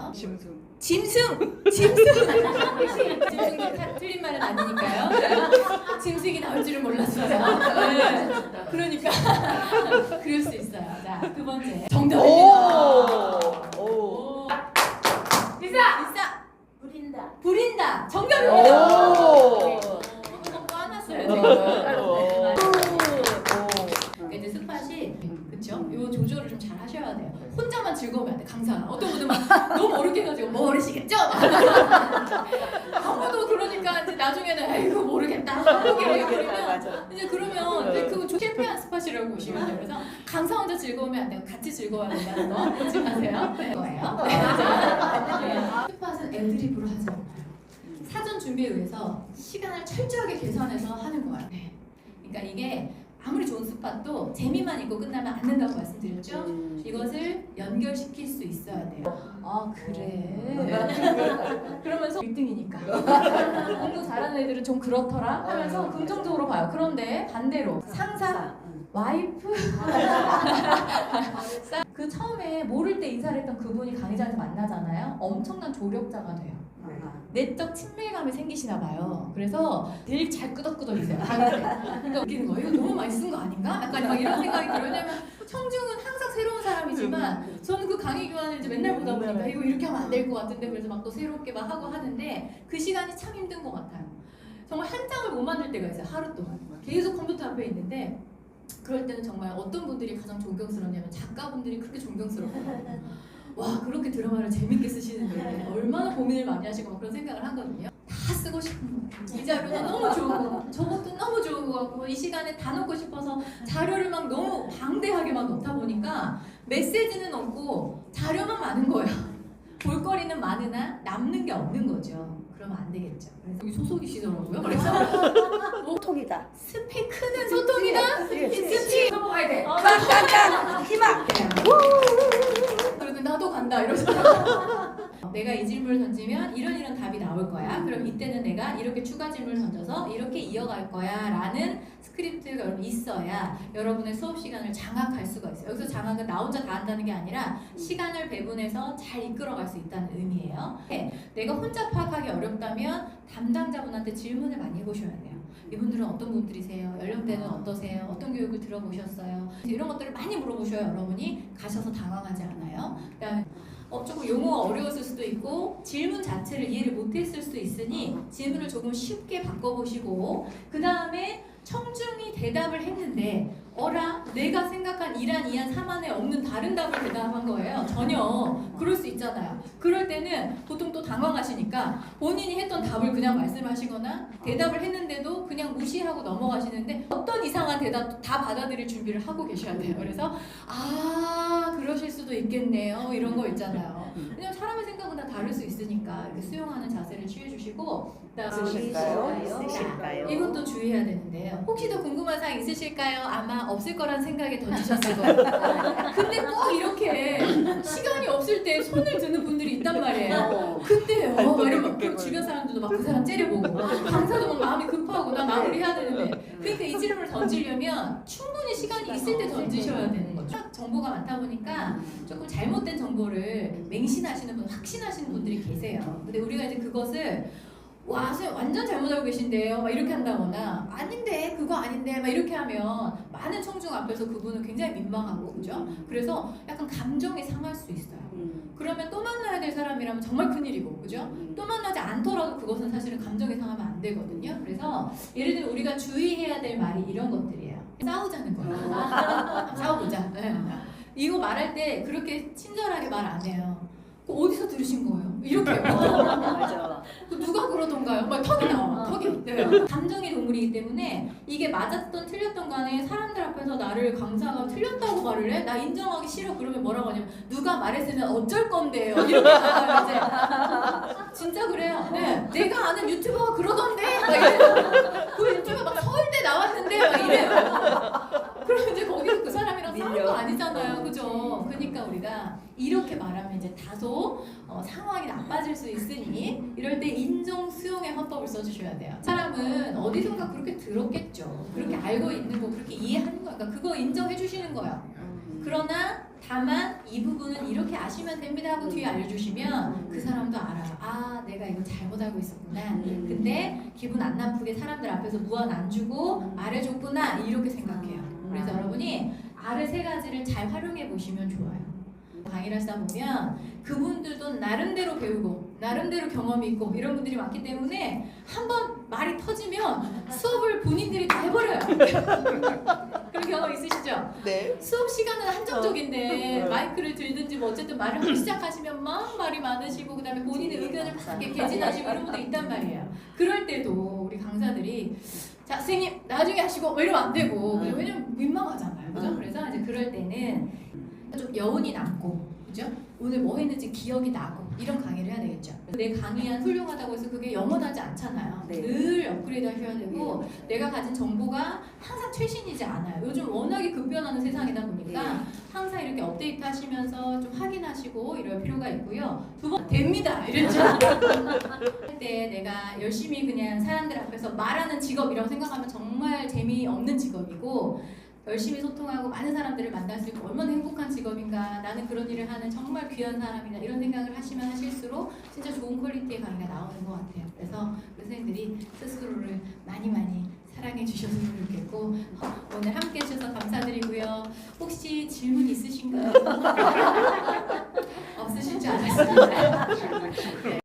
볼까요? 짐승. 짐승! 짐승! 짐승도 다 틀린 말은 아니니까요. 짐승이 나올 줄은 몰랐어요. 네. 그러니까 그럴 수 있어요. 자, 두 번째. 정답입니다. 오. 오. 리사! 리사! 부린다. 부린다! 정답입니다! 오. 조금 꽈놨어요, 네. 지금. 오. 그러니까 이제 스팟이 그쵸? 요 조절을 좀 잘 하셔야 돼요. 혼자만 즐거우면 안 돼. 강사는 어떤 분들 막 너무 어렵게 해가지고 모르시겠죠? 아무도 그러니까 이제 나중에는 아이고 모르겠다. 하게 그러면 맞아. 이제 그러면 이제 그거 좀 실패한 스팟이라고 보시면 돼요. 그래서 강사 혼자 즐거우면 안 돼요. 같이 즐거워야 된다는 거 잊지 마세요. 네, 거예요. 네. 네. 스팟은 애드립으로 않아요. 사전 준비에 의해서 시간을 철저하게 계산해서 하는 거예요. 네. 그러니까 이게 아무리 좋은 스팟도 재미만 있고 끝나면 안 된다고 말씀드렸죠. 음. 이것을 연결시킬 수 있어야 돼요. 아 그래. 그러면서 1등이니까. 공부 잘하는 애들은 좀 그렇더라 하면서 긍정적으로 봐요. 그런데 반대로 상사, 와이프, 그 처음에 모를 때 인사를 했던 그분이 강의장에서 만나잖아요. 엄청난 조력자가 돼요. 내적 친밀감이 생기시나 봐요. 그래서 늘잘 끄덕끄덕이세요. 강의 때. 그러니까 웃기는 거예요. 이거 너무 많이 쓴 거 아닌가? 약간 막 이런 생각이 들어요. 왜냐면 청중은 항상 새로운 사람이지만 저는 그 강의 교환을 이제 맨날 보다 보니까 이거 이렇게 하면 안 될 것 같은데 그래서 막 또 새롭게 막 하고 하는데 그 시간이 참 힘든 것 같아요. 정말 한 장을 못 만들 때가 있어요. 하루 동안. 계속 컴퓨터 앞에 있는데 그럴 때는 정말 어떤 분들이 가장 존경스럽냐면 작가분들이 그렇게 존경스럽거든요. 와 그렇게 드라마를 재밌게 쓰시는데 얼마나 고민을 많이 하시고 막 그런 생각을 하거든요. 다 쓰고 싶은 거. 이 자료가 너무 좋은 거 저것도 너무 좋은 거 같고 이 시간에 다 넣고 싶어서 자료를 막 너무 방대하게 막 넣다 보니까 메시지는 없고 자료만 많은 거예요. 볼거리는 많으나 남는 게 없는 거죠. 그러면 안 되겠죠. 그래서 여기 소속이시더라고요. 그래서 소통이다. 스피 크는 소통이다. 스피 넘어가야 돼. 깡깡깡 희망. 그리고 나도 간다 이러시더라고요. 내가 이 질문을 던지면 이런 이런 답이 나올 거야. 그럼 이때는 내가 이렇게 추가 질문을 던져서 이렇게 이어갈 거야 라는 스크립트가 여러분 있어야 여러분의 수업 시간을 장악할 수가 있어요. 장악은 나 혼자 다 한다는 게 아니라 시간을 배분해서 잘 이끌어갈 수 있다는 의미예요. 네, 내가 혼자 파악하기 어렵다면 담당자분한테 질문을 많이 해보셔야 돼요. 이분들은 어떤 분들이세요? 연령대는 어떠세요? 어떤 교육을 들어보셨어요? 이런 것들을 많이 물어보셔야 여러분이 가셔서 당황하지 않아요. 그다음에 어, 조금 용어가 어려웠을 수도 있고 질문 자체를 이해를 못했을 수도 있으니 질문을 조금 쉽게 바꿔보시고 그 다음에 청중이 대답을 했는데 어라 내가 생각한 2란 2한 3안에 없는 다른 답을 대답한 거예요. 전혀 그럴 수 있잖아요. 그럴 때는 보통 또 당황하시니까 본인이 했던 답을 그냥 말씀하시거나 대답을 했는데도 그냥 무시하고 넘어가시는데 어떤 이상한 대답 다 받아들일 준비를 하고 계셔야 돼요. 그래서 아 그러실 수도 있겠네요. 이런 거 있잖아요. 왜냐면 다를 이렇게 수용하는 자세를 취해주시고 있으실까요? 있으실까요? 이것도 주의해야 되는데요. 혹시 더 궁금한 사항 있으실까요? 아마 없을 거란 생각에 던지셨을 거예요. 근데 꼭 이렇게 시간이 없을 때 손을 드는 분들이 있단 말이에요. 근데요, 막 이러면 그 주변 사람들도 막 그 사람 째려보고 강사도 막 마음이 급하고 나 마무리해야 되는데 그러니까 이 질문을 던지려면 충분히 시간이 있을 때 던지셔야 되는 거죠. 정보가 많다 보니까 조금 잘못된 정보를 맹신하시는 분, 확신하시는 분들이 계세요. 근데 우리가 이제 그것을 와, 선생님 완전 잘못 알고 계신데요. 막 이렇게 한다거나 아닌데 그거 아닌데 막 이렇게 하면 많은 청중 앞에서 그분은 굉장히 민망하고 그죠? 그래서 약간 감정이 상할 수 있어요. 그러면 또 만나야 될 사람이라면 정말 큰일이고 그죠? 또 만나지 않더라도 그것은 사실은 감정이 상하면 안 되거든요. 그래서 예를 들면 우리가 주의해야 될 말이 이런 것들이에요. 싸우자는 거예요. 싸워보자. 네. 이거 말할 때 그렇게 친절하게 말 안 해요. 그 어디서 들으신 거예요? 이렇게 맞아. 그 누가 그러던가요? 막 턱이 나와. 턱이. 네. 감정의 동물이기 때문에 이게 맞았던 틀렸던 간에 사람들 앞에서 나를 강사가 틀렸다고 말을 해? 나 인정하기 싫어. 그러면 뭐라고 하냐면 누가 말했으면 어쩔 건데요. 이렇게 나와요 이제. 진짜 그래요. 네. 내가 아는 유튜버가 그러던데. 막 이래요. 그 유튜버 막 서울대 나왔는데 막 이래요. 그럼 이제 거기서 그 사람이랑 싸울 아니잖아요. 그죠? 그러니까 우리가 이렇게 말하면 이제 다소 어, 상황이 나빠질 수 있으니 이럴 때 인정 수용의 화법을 써주셔야 돼요. 사람은 어디선가 그렇게 들었겠죠. 그렇게 알고 있는 거 그렇게 이해하는 거, 그러니까 그거 인정해 주시는 거예요. 그러나 다만 이 부분은 이렇게 아시면 됩니다 하고 뒤에 알려주시면 그 사람도 알아요. 아 내가 이거 잘못 알고 있었구나. 음. 근데 기분 안 나쁘게 사람들 앞에서 무안 안 주고 말해줬구나 이렇게 생각해요. 그래서 여러분이 아래 세 가지를 잘 활용해 보시면 좋아요. 강의를 하다 보면 그분들도 나름대로 배우고 나름대로 경험이 있고 이런 분들이 많기 때문에 한번 말이 터지면 수업을 본인들이 다 해버려요. 그런 경험 있으시죠? 네. 수업 시간은 한정적인데 어. 마이크를 들든지 뭐 어쨌든 말을 하기 시작하시면 막 말이 많으시고 그다음에 본인의 의견을 막 개진하시고 이런 분들 있단 말이에요. 그럴 때도 우리 강사들이 자 선생님 나중에 하시고 뭐 이러면 안 되고 음. 왜냐면 민망하잖아요. 그죠? 음. 그래서 이제 그럴 때는 좀 여운이 남고 그죠? 오늘 뭐 했는지 기억이 나고 이런 강의를 해야 되겠죠. 내 강의한 훌륭하다고 해서 그게 영원하지 않잖아요. 네. 늘 업그레이드 하셔야 되고 내가 가진 정보가 항상 최신이지 않아요. 요즘 워낙에 급변하는 세상이다 보니까 항상 이렇게 업데이트 하시면서 좀 확인하시고 이럴 필요가 있고요. 두 번 됩니다. 이랬죠. 할때 내가 열심히 그냥 사람들 앞에서 말하는 직업이라고 생각하면 정말 재미없는 직업이고 열심히 소통하고 많은 사람들을 만날 수 있고 얼마나 행복한 직업인가 나는 그런 일을 하는 정말 귀한 사람이다 이런 생각을 하시면 하실수록 진짜 좋은 퀄리티의 강의가 나오는 것 같아요. 그래서 그 선생님들이 스스로를 많이 많이 사랑해 주셨으면 좋겠고 어, 오늘 함께 해주셔서 감사드리고요. 혹시 질문 있으신가요? 없으실 줄 알았습니다. 네.